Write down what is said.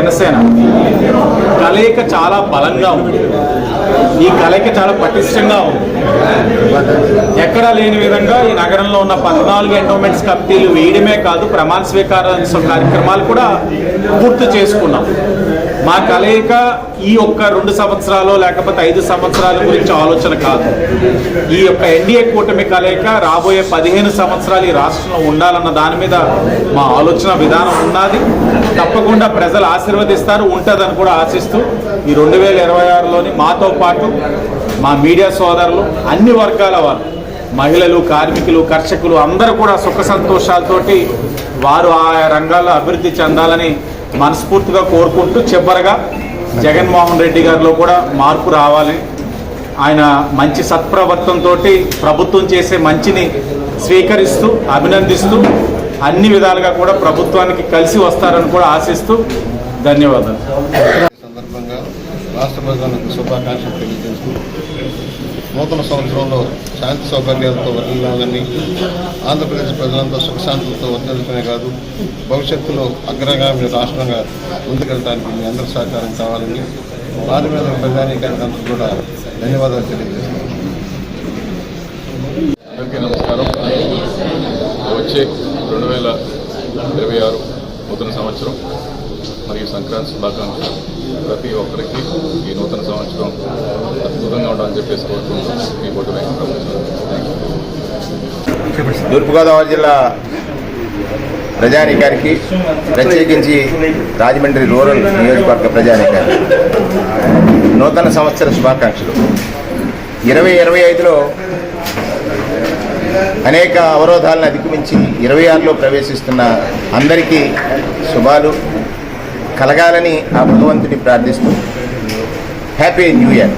జనసేన. కలయిక చాలా బలంగా ఉంది. ఈ కలయిక చాలా పటిష్టంగా ఉంది. ఎక్కడా లేని విధంగా ఈ నగరంలో ఉన్న పద్నాలుగు ఎండోమెంట్స్ కమిటీలు వేయడమే కాదు ప్రమాణ స్వీకార కార్యక్రమాలు కూడా పూర్తి చేసుకున్నాం. మా కలయిక ఈ ఒక్క రెండు సంవత్సరాలు లేకపోతే ఐదు సంవత్సరాల గురించి ఆలోచన కాదు. ఈ యొక్క ఎన్డీఏ కూటమి కలయిక రాబోయే పదిహేను సంవత్సరాలు ఈ రాష్ట్రంలో ఉండాలన్న దాని మీద మా ఆలోచన విధానం ఉన్నది. తప్పకుండా ప్రజలు ఆశీర్వదిస్తారు ఉంటుందని కూడా ఆశిస్తూ ఈ రెండు వేల ఇరవై ఆరులోని మాతో పాటు మా మీడియా సోదరులు అన్ని వర్గాల వారు మహిళలు కార్మికులు కర్షకులు అందరూ కూడా సుఖ సంతోషాలతోటి వారు ఆయా రంగాల్లో అభివృద్ధి చెందాలని మనస్ఫూర్తిగా కోరుకుంటూ చివరగా జగన్మోహన్ రెడ్డి గారిలో కూడా మార్పు రావాలి. ఆయన మంచి సత్ప్రవర్తనతో ప్రభుత్వం చేసే మంచిని స్వీకరిస్తూ అభినందిస్తూ అన్ని విధాలుగా కూడా ప్రభుత్వానికి కలిసి వస్తారని కూడా ఆశిస్తూ ధన్యవాదాలు. సందర్భంగా రాష్ట్ర ప్రజలకు శుభాకాంక్షలు తెలియజేస్తూ నూతన సంవత్సరంలో శాంతి సౌకర్యాలతో వర్ధిల్లాలని ఆంధ్రప్రదేశ్ ప్రజలంతా సుఖశాంతులతో వర్ధిల్లుతూనే కాదు భవిష్యత్తులో అగ్రగామి రాష్ట్రంగా ముందుకెళ్ళడానికి మీ అందరి సహకారం కావాలని వారి మీద ప్రజానీకానికి కూడా ధన్యవాదాలు తెలియజేస్తున్నాను. అందరికీ నమస్కారం. వచ్చే రెండు వేల ఇరవై ఆరు నూతన సంవత్సరం మరియు సంక్రాంతి శుభాకాంక్షలు ప్రతి ఒక్కరికి ఈ నూతన చెప్పేసి తూర్పుగోదావరి జిల్లా ప్రజానీకానికి ప్రత్యేకించి రాజమండ్రి రూరల్ నియోజకవర్గ ప్రజానీకానికి నూతన సంవత్సర శుభాకాంక్షలు. ఇరవై ఇరవై ఐదులో అనేక అవరోధాలను అధిగమించి ఇరవై ఆరులో ప్రవేశిస్తున్న అందరికీ శుభాలు. కలగాలని ఆ భగవంతుని ప్రార్థిస్తూ హ్యాపీ న్యూ ఇయర్.